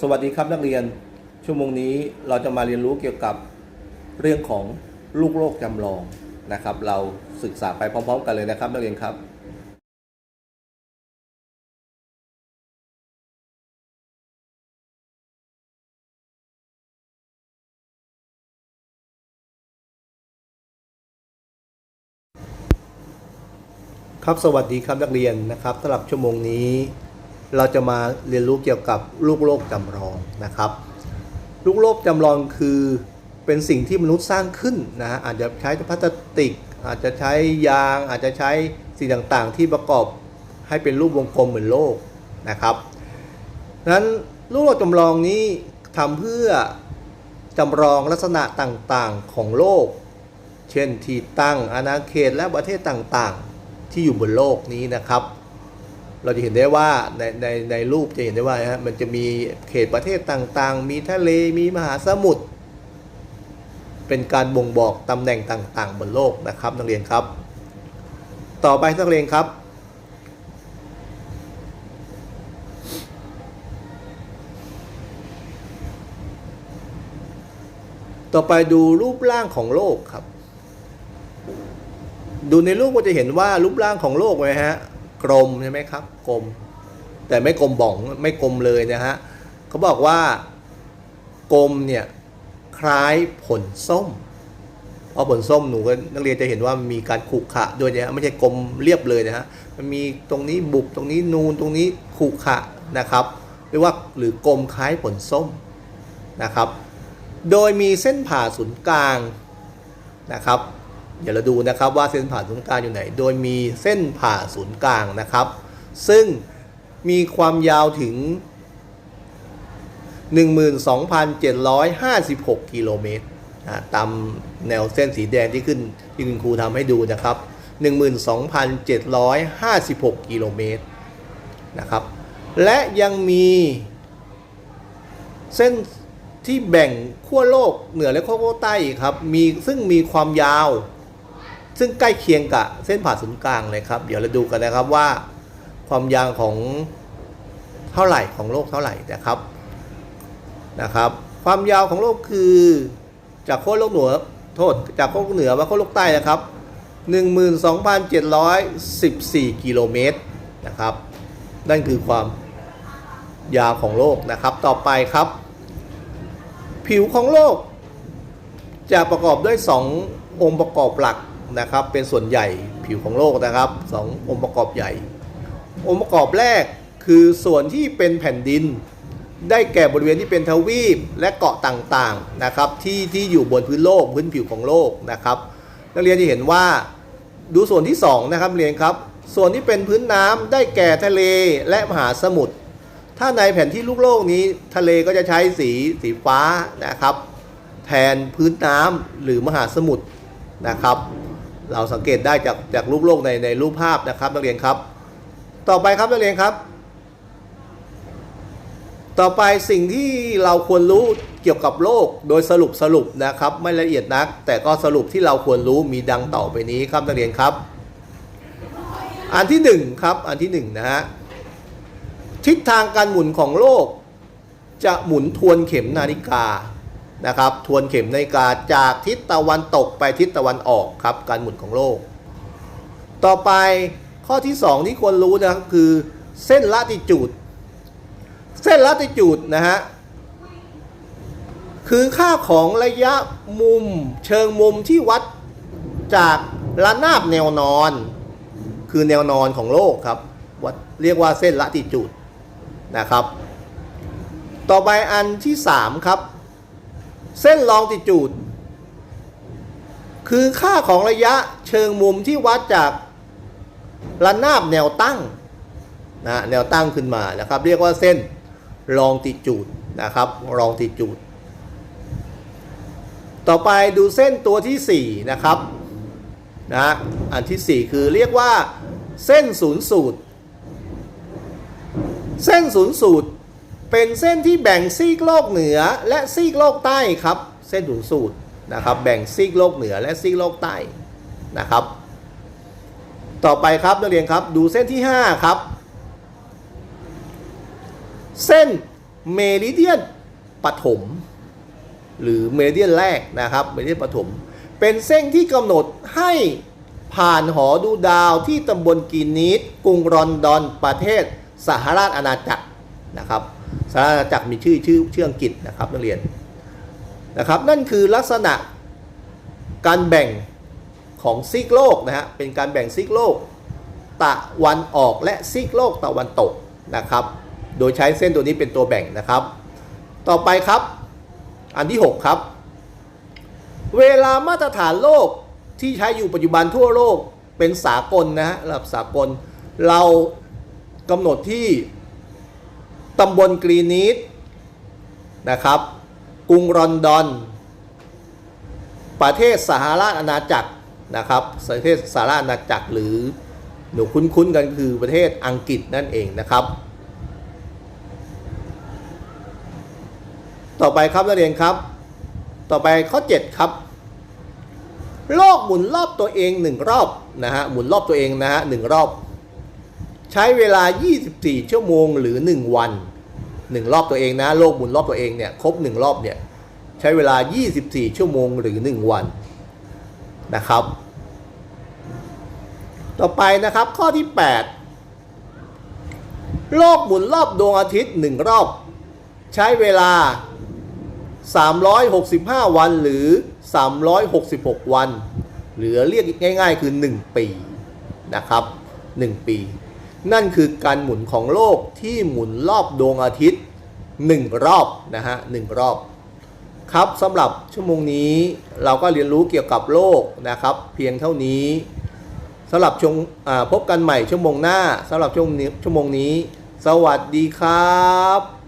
สวัสดีครับนักเรียน ชั่วโมงนี้เราจะมาเรียนรู้เกี่ยวกับเรื่องของลูกโลกจำลองนะครับ เราศึกษาไปพร้อม ๆ กันเลยนะครับ นักเรียนครับครับสวัสดีครับนักเรียนนะครับสำหรับชั่วโมงนี้ เราจะมาเรียนรู้เกี่ยวกับลูกโลกจำลองนะครับ ลูกโลกจำลองคือเป็นสิ่งที่มนุษย์สร้างขึ้นนะฮะอาจจะใช้พลาสติก อาจจะใช้ยาง อาจจะใช้สิ่งต่างๆ ที่ประกอบให้เป็นรูปวงกลมเหมือนโลกนะครับนั้นลูกโลกจำลองนี้ทำเพื่อจำลองลักษณะต่างๆของโลก เช่นที่ตั้งอาณาเขตและประเทศต่างๆ ที่อยู่บนโลกนี้นะครับ เราจะเห็นได้ว่าในในในรูปจะเห็นได้ว่าฮะมันจะมีเขตประเทศต่างๆ มีทะเลมีมหาสมุทรเป็นการบ่งบอกตำแหน่งต่างๆ บนโลกนะครับนักเรียนครับ ต่อไปนักเรียนครับ ต่อไปดูรูปร่างของโลกครับ ดูในรูปก็จะเห็นว่ารูปร่างของโลกไหมฮะ กลมใช่ไหมครับกลม แต่ไม่กลมบ่องไม่กลมเลยนะฮะเขาบอกว่ากลมเนี่ยคล้ายผลส้มเพราะผลส้มหนูก็นักเรียนจะเห็นว่ามีการขรุขระด้วยนะฮะไม่ใช่กลมเรียบเลยนะฮะมันมีตรงนี้บุบตรงนี้นูนตรงนี้ขรุขระนะครับเรียกว่าหรือกลมคล้ายผลส้มนะครับ โดยมีเส้นผ่าศูนย์กลางนะครับ เดี๋ยวเราดูนะครับว่าเส้นผ่าศูนย์กลางอยู่ไหน โดยมีเส้นผ่าศูนย์กลางนะครับ ซึ่งมีความยาวถึง 12,756 กิโลเมตรนะตามแนวเส้นสีแดงที่ขึ้นที่คุณครูทำให้ดูนะครับ 12,756 กิโลเมตรนะครับ และยังมีเส้นที่แบ่งขั้วโลกเหนือและขั้วโลกใต้ครับ มีซึ่งมีความยาว ซึ่งใกล้เคียงกับเส้นผ่าศูนย์กลางเลยครับ เดี๋ยวเราดูกันนะครับว่า ความยาวของเท่าไหร่ของโลกเท่าไหร่นะครับนะครับ ความยาวของโลกคือ จากขั้วโลกเหนือโทษจากขั้วโลกเหนือมาขั้วโลกใต้นะครับ 12,714 กิโลเมตรนะครับ นั่นคือความยาวของโลกนะครับ ต่อไปครับ ผิวของโลก จะประกอบด้วย 2 องค์ประกอบหลัก นะครับเป็นส่วนใหญ่ผิวของโลกนะครับสององค์ประกอบใหญ่ องค์ประกอบแรกคือส่วนที่เป็นแผ่นดิน ได้แก่บริเวณที่เป็นทวีปและเกาะต่างๆนะครับที่ที่อยู่บนพื้นโลกพื้นผิวของโลกนะครับ นักเรียนจะเห็นว่าดูส่วนที่2นะครับเรียนครับ ส่วนที่เป็นพื้นน้ำได้แก่ทะเลและมหาสมุทรถ้าในแผนที่ลูกโลกนี้ทะเลก็จะใช้สีสีฟ้านะครับ แทนพื้นน้ำหรือมหาสมุทรนะครับ เราสังเกตได้จากจากรูปโลกในในรูปภาพนะครับนักเรียนครับ ต่อไปครับนักเรียนครับ ต่อไปสิ่งที่เราควรรู้เกี่ยวกับโลกโดยสรุปสรุปนะครับ ไม่ละเอียดนัก แต่ก็สรุปที่เราควรรู้มีดังต่อไปนี้ครับนักเรียนครับ อันที่หนึ่งครับ อันที่หนึ่งนะฮะทิศทางการหมุนของโลก จะหมุนทวนเข็มนาฬิกา นะครับทวนเข็มนาฬิกาจากทิศตะวันตกไปทิศตะวันออกครับการหมุนของโลก ต่อไปข้อที่ 2 ที่ควรรู้นะครับคือเส้นละติจูด เส้นละติจูดนะฮะคือค่าของระยะมุมเชิงมุมที่วัดจากระนาบแนวนอน คือแนวนอนของโลกครับวัดเรียกว่าเส้นละติจูดนะครับ ต่อไปอันที่ 3 ครับ เส้นลองติจูด คือค่าของระยะเชิงมุมที่วัดจากระนาบแนวตั้งนะแนวตั้งขึ้นมานะครับ เรียกว่าเส้นลองติจูดนะครับลองติจูด ต่อไปดูเส้นตัวที่4นะครับนะอันที่ 4 คือเรียกว่าเส้นศูนย์สูตร เส้นศูนย์สูตร เป็นเส้นที่แบ่งซีกโลกเหนือและซีกโลกใต้ครับ เส้นศูนย์สูตรนะครับแบ่งซีกโลกเหนือและซีกโลกใต้นะครับ ต่อไปครับนักเรียนครับดูเส้นที่ 5 ครับ เส้นเมริเดียนปฐมหรือเมริเดียนแรกนะครับเมริเดียนปฐมเป็นเส้นที่กำหนดให้ผ่านหอดูดาวที่ตำบลกินนิดกรุงรอนดอนประเทศสหราชอาณาจักรนะครับ สหราชอาณาจักรมีชื่อชื่อชื่ออังกฤษนะครับนักเรียนนะครับ นั่นคือลักษณะการแบ่งของซีกโลกนะฮะเป็นการแบ่งซีกโลกตะวันออกและซีกโลกตะวันตกนะครับ โดยใช้เส้นตัวนี้เป็นตัวแบ่งนะครับ ต่อไปครับ อันที่ 6 ครับ เวลามาตรฐานโลกที่ใช้อยู่ปัจจุบันทั่วโลกเป็นสากลนะฮะระดับสากล เรากำหนดที่ ตำบลกรีนิดนะครับ กรุงรอนดอน ประเทศสหราชอาณาจักรนะครับ ประเทศสหราชอาณาจักรหรือหนูคุ้นๆกันคือประเทศอังกฤษนั่นเองนะครับ ต่อไปครับนักเรียนครับ ต่อไปข้อ 7 ครับ โลกหมุนรอบตัวเองหนึ่งรอบนะฮะ หมุนรอบตัวเองนะฮะหนึ่งรอบ ใช้เวลา 24 ชั่วโมงหรือ 1 วัน 1 รอบตัวเองนะ โลกหมุนรอบตัวเองเนี่ยครบ 1 รอบเนี่ยใช้เวลา 24 ชั่วโมงหรือ 1 วันนะครับ ต่อไปนะครับข้อที่ 8 โลกหมุนรอบดวงอาทิตย์ 1 รอบ ใช้เวลา 365 วันหรือ 366 วัน หรือเรียกง่ายๆคือ 1 ปีนะครับ 1 ปี นั่นคือการหมุนของโลกที่หมุนรอบดวงอาทิตย์ 1 รอบนะฮะหรอบ ครับสำหรับชั่วโมงนี้เราก็เรียนรู้เกี่ยวกับโลกนะครับ เพียงเท่านี้สำหรับชงพบกันใหม่ชั่วโมงหน้าสำหรับช่วงนี้ชั่วโมงนี้ สวัสดีครับ